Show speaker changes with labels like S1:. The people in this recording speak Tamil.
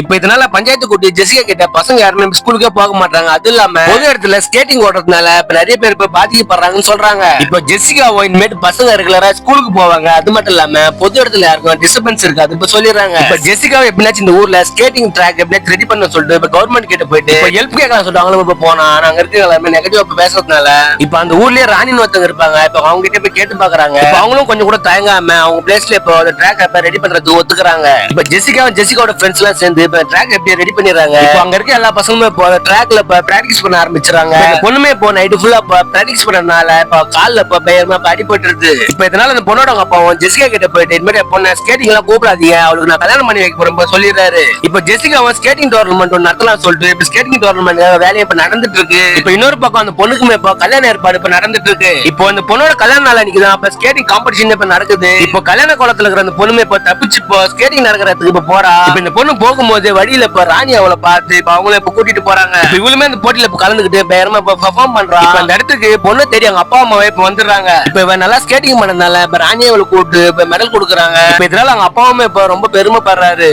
S1: இப்ப இதனால பஞ்சாயத்து கூட்டி ஜெசிகா கிட்ட பசங்க யாருமே ஸ்கூலுக்கே போக மாட்டாங்க அது இல்லாம பொது இடத்துல ஸ்கேட்டிங் ஓடுறதுனால இப்ப நிறைய பேர் இப்ப பாதிக்கப்படுறாங்கன்னு சொல்றாங்க. இப்ப ஜெசிகாவோ இனிமேட்டு பசங்க ரெகுலரா ஸ்கூலுக்கு போவாங்க. அது மட்டும் இல்லாம பொது இடத்துல யாருக்கும் டிஸ்டர்பன்ஸ் இருக்காது. இப்ப சொல்லிடுறாங்க. இப்ப ஜெசிகாவை எப்படினாச்சும் இந்த ஊர்ல ஸ்கேட்டிங் ட்ராக் எப்படியாச்சும் ரெடி பண்ண சொல்லிட்டு இப்ப கவர்மெண்ட் கிட்ட போயிட்டு ஹெல்ப் கேட்கலாம் அவங்களும் இப்ப போனா நாங்க இருக்க எல்லாருமே நெகட்டிவா இப்ப பேசுறதுனால இப்ப அந்த ஊர்லயே ராணின்னு ஒருத்தவங்க இருப்பாங்க. இப்ப அவங்க கிட்ட போய் கேட்டு பாக்குறாங்க. அவங்களும் கொஞ்சம் கூட தயங்காம அவங்க பிளேஸ்ல இப்போ அந்த ட்ராக் ரெடி பண்றது ஒத்துக்குறாங்க. இப்ப ஜெசிகாவும் ஜெசிகாவோட ஃப்ரெண்ட்ஸ் எல்லாம் சேர்ந்து இப்ப ட்ராக் எப்படி ரெடி பண்ணிடுறாங்க. இப்போ அங்க இருக்க எல்லா பசங்களுமே இப்போ ட்ராக்ல இப்ப பிராக்டிஸ் பண்ண ஆரம்பிச்சிடுறாங்க. பொண்ணுமே இப்போ நைட்டு ஃபுல்லா பிராக்டிஸ் பண்ணனால இப்போ கால்ல இப்ப பயமா இப்ப அடிபட்டு இருக்கு இப்ப இதனால அந்த பொண்ணோட அப்பாவும் ஜெசிகா கிட்ட போயிட்டு இந்த மாதிரி பொண்ணு ஸ்கேட்டிங் எல்லாம் கூப்பிடாதீங்க. அவளுக்கு நான் கல்யாணம் பண்ணி வைக்க போறேன் இப்ப சொல்லிடுறாரு. இப்ப ஜெசிகாவும் ஸ்கேட்டிங் டோர்னமெண்ட் ஒன்று நடத்தலாம் சொல்லிட்டு இப்ப ஸ்கேட்டிங் டோர்னமெண்ட் வேலையை இப்ப நடந்துட்டு இருக்கு இப்ப இன்னொரு பக்கம் அந்த பொண்ணுக்குமே இப்போ கல்யாண ஏற்பாடு இப்ப நடந்துட்டு இருக்கு இப்போ அந்த பொண்ணோட கல்யாண நாள் அன்னைக்கு தான் இப்ப ஸ்கேட்டிங் காம்படிஷன் இப்ப நடக்குது. இப்போ கல்யாண குளத்துல இருக்கிற அந்த பொண்ணுமே இப்ப தப்பிச்சு இப்போ ஸ்கேட்டிங் நடக்கிறதுக்கு இப்ப போறா. இப்ப இந்த பொண்ணு போகும்போது வழியில இப்ப ராணி அவளை பார்த்து இப்ப அவங்கள இப்ப கூட்டிட்டு போறாங்க. இவளுமே அந்த போட்டியில இப்ப கலந்துக்கிட்டு பயங்கரமா இப்ப பெர்ஃபார்ம் பண்றா. அந்த இடத்துக்கு பொண்ணு தெரியும் அவங்க அப்பா அம்மாவே இப்ப வந்துடுறாங்க. இப்ப இவன் நல்லா ஸ்கேட்டிங் பண்ணதுனால இப்ப ராணியை அவளை கூப்பிட்டு இப்ப மெடல் கொடுக்குறாங்க. இப்ப இதனால அவங்க அப்பாவுமே இப்ப ரொம்ப பெருமைப்படுறாரு.